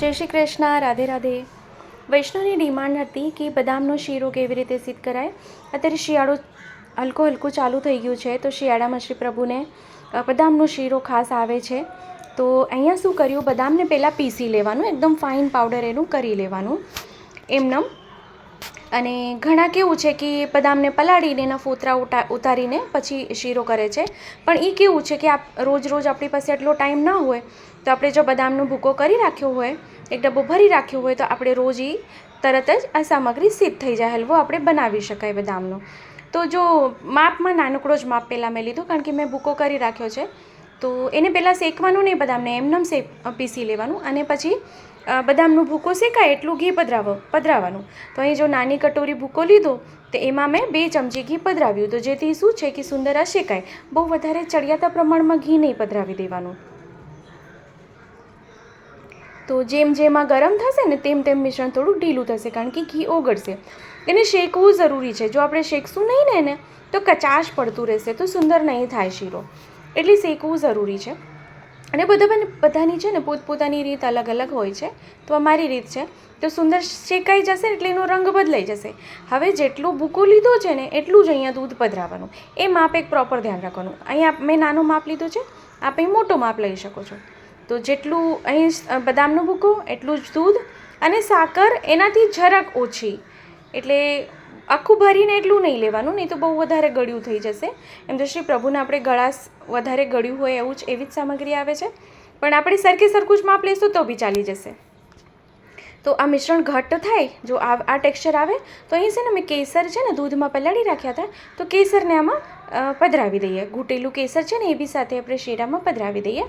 જય શ્રી કૃષ્ણ, રાધે રાધે. વૈષ્ણવની ડિમાન્ડ હતી કે બદામનો શીરો કેવી રીતે સિદ્ધ કરાય? અત્યારે શિયાળો હલકો હલકું ચાલુ થઈ ગયું છે, તો શિયાળામાં શ્રી પ્રભુને બદામનો શીરો ખાસ આવે છે. તો અહીંયા શું કર્યું? બદામને પહેલાં પીસી લેવાનું, એકદમ ફાઇન પાવડર એનું કરી લેવાનું. એમનેમ અને ઘણા કેવું છે કે બદામને પલાળીને એના ફોતરા ઉટા, ઉતારીને પછી શીરો કરે છે. પણ એ કેવું છે કે આપ રોજ રોજ આપણી પાસે એટલો ટાઈમ ના હોય, તો આપણે જો બદામનો ભૂકો કરી રાખ્યો હોય, એક ડબ્બો ભરી રાખ્યો હોય, તો આપણે રોજ એ તરત જ આ સામગ્રી સિદ્ધ થઈ જાય. હલવો આપણે બનાવી શકાય બદામનો. તો જો માપમાં નાનકડો જ માપ પહેલાં મેં લીધો, કારણ કે મેં ભૂકો કરી રાખ્યો છે. તો એને પહેલાં શેકવાનું નહીં બદામને, એમનેમ શેક પીસી લેવાનું અને પછી બદામનું ભૂકો શેકાય એટલું ઘી પધરાવો પધરાવાનું તો અહીં જો નાની કટોરી ભૂકો લીધો, તો એમાં મેં બે ચમચી ઘી પધરાવ્યું. તો જેથી શું છે કે સુંદર આ શેકાય. બહુ વધારે ચડિયાતા પ્રમાણમાં ઘી નહીં પધરાવી દેવાનું. તો જેમ જેમ આ ગરમ થશે ને તેમ તેમ મિશ્રણ થોડું ઢીલું થશે, કારણ કે ઘી ઓગળશે. એને શેકવું જરૂરી છે. જો આપણે શેકશું નહીં ને એને, તો કચાશ પડતું રહેશે, તો સુંદર નહીં થાય શીરો. એટલે શેકવું જરૂરી છે. અને બધા બધાની છે ને પોતપોતાની રીત અલગ અલગ હોય છે. તો અમારી રીત છે. તો સુંદર શેકાઈ જશે એટલે એનો રંગ બદલાઈ જશે. હવે જેટલું ભૂકો લીધો છે ને એટલું જ અહીંયા દૂધ પધરાવવાનું. એ માપ એક પ્રોપર ધ્યાન રાખવાનું. અહીંયા મેં નાનું માપ લીધું છે. આપ અહીં મોટો માપ લઈ શકો છો. તો જેટલું અહીં બદામનો ભૂકો, એટલું જ દૂધ અને સાકર એનાથી જરાક ઓછી. એટલે આખું ભરીને એટલું નહીં લેવાનું, નહીં તો બહુ વધારે ગળ્યું થઈ જશે. એમ તો શ્રી પ્રભુને આપણે ગળાશ વધારે ગળ્યું હોય એવું જ એવી જ સામગ્રી આવે છે. પણ આપણે સરખે સરખું જ માપ લઈશું તો બી ચાલી જશે. તો આ મિશ્રણ ઘટ્ટ થાય, જો આ આ ટેક્સચર આવે, તો અહીં છે ને મેં કેસર છે ને દૂધમાં પલાળી રાખ્યા હતા, તો કેસરને આમાં પધરાવી દઈએ. ઘૂંટેલું કેસર છે ને એ બી સાથે આપણે શીરામાં પધરાવી દઈએ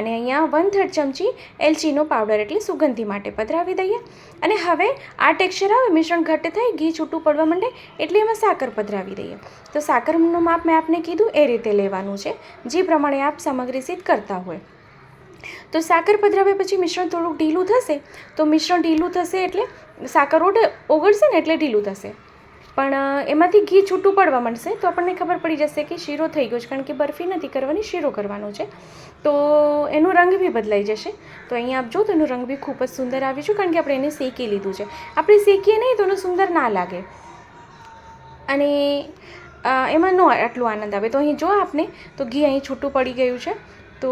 અને અહીંયા વન થર્ડ ચમચી એલચીનો પાવડર એટલે સુગંધી માટે પધરાવી દઈએ. અને હવે આ ટેક્સચર આવે, મિશ્રણ ઘટ્ટ થાય, ઘી છૂટું પડવા માંડે એટલે એમાં સાકર પધરાવી દઈએ. તો સાકરનું માપ મેં આપને કીધું, એ રીતે લેવાનું છે. જે પ્રમાણે આપ સામગ્રી સિદ્ધ કરતા હોય. તો સાકર પધરાવ્યા પછી મિશ્રણ થોડુંક ઢીલું થશે. તો મિશ્રણ ઢીલું થશે એટલે સાકર ઓઢ ઓગળશે ને એટલે ઢીલું થશે. પણ એમાંથી ઘી છૂટું પડવા માંડશે તો આપણને ખબર પડી જશે કે શીરો થઈ ગયો છે. કારણ કે બરફી નથી કરવાની, શીરો કરવાનો છે. તો એનો રંગ બી બદલાઈ જશે. તો અહીંયા આપ જો તો એનો રંગ બી ખૂબ જ સુંદર આવી છે, કારણ કે આપણે એને શેકી લીધું છે. આપણે શેકીએ નહીં તો એનો સુંદર ના લાગે. અને એમાં ન આટલો આનંદ આવે. તો અહીં જો આપને, તો ઘી અહીં છૂટું પડી ગયું છે. તો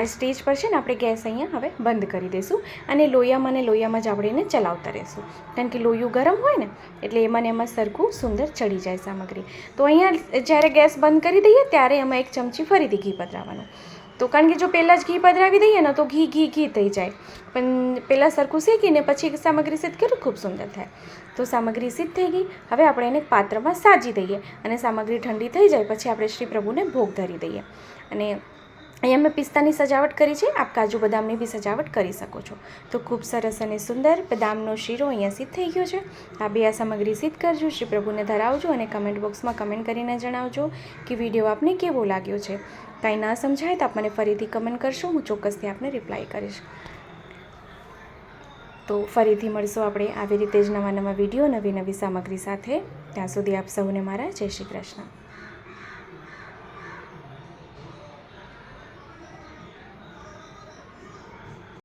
આ સ્ટેજ પર છે ને આપણે ગેસ અહીંયા હવે બંધ કરી દઈશું અને લોયામાં ને લોયામાં જ આપણે એને ચલાવતા રહીશું. કારણ કે લોયું ગરમ હોય ને, એટલે એમાં ને એમાં સરખું સુંદર ચડી જાય સામગ્રી. તો અહીંયા જ્યારે ગેસ બંધ કરી દઈએ ત્યારે એમાં એક ચમચી ફરીથી ઘી પધરાવવાનું. તો કારણ કે જો પહેલાં જ ઘી પધરાવી દઈએ ને, તો ઘી ઘી ઘી થઈ જાય. પણ પહેલાં સરખું શેકીને પછી સામગ્રી સિદ્ધ કર્યું, ખૂબ સુંદર થાય. તો સામગ્રી સિદ્ધ થઈ ગઈ. હવે આપણે એને પાત્રમાં સાજી દઈએ અને સામગ્રી ઠંડી થઈ જાય, પછી આપણે શ્રી પ્રભુને ભોગ ધરી દઈએ. અને અહીંયા મેં પિસ્તાની સજાવટ કરી છે. આપ કાજુ બદામની બી સજાવટ કરી શકો છો. તો ખૂબ સરસ અને સુંદર બદામનો શીરો અહીંયા સિદ્ધ થઈ ગયો છે. આ બે આ સામગ્રી સિદ્ધ કરજો. શ્રી પ્રભુને ધરાવજો અને કમેન્ટ બોક્સમાં કમેન્ટ કરીને જણાવજો કે વીડિયો આપને કેવો લાગ્યો છે. કાંઈ ના સમજાય તો આપ મને ફરીથી કમેન્ટ કરશો. હું ચોક્કસથી આપને રિપ્લાય કરીશ. તો ફરીથી મળશું આપણે આવી રીતે જ નવા નવા વીડિયો, નવી નવી સામગ્રી સાથે. ત્યાં સુધી આપ સૌને મારા જય શ્રી કૃષ્ણ.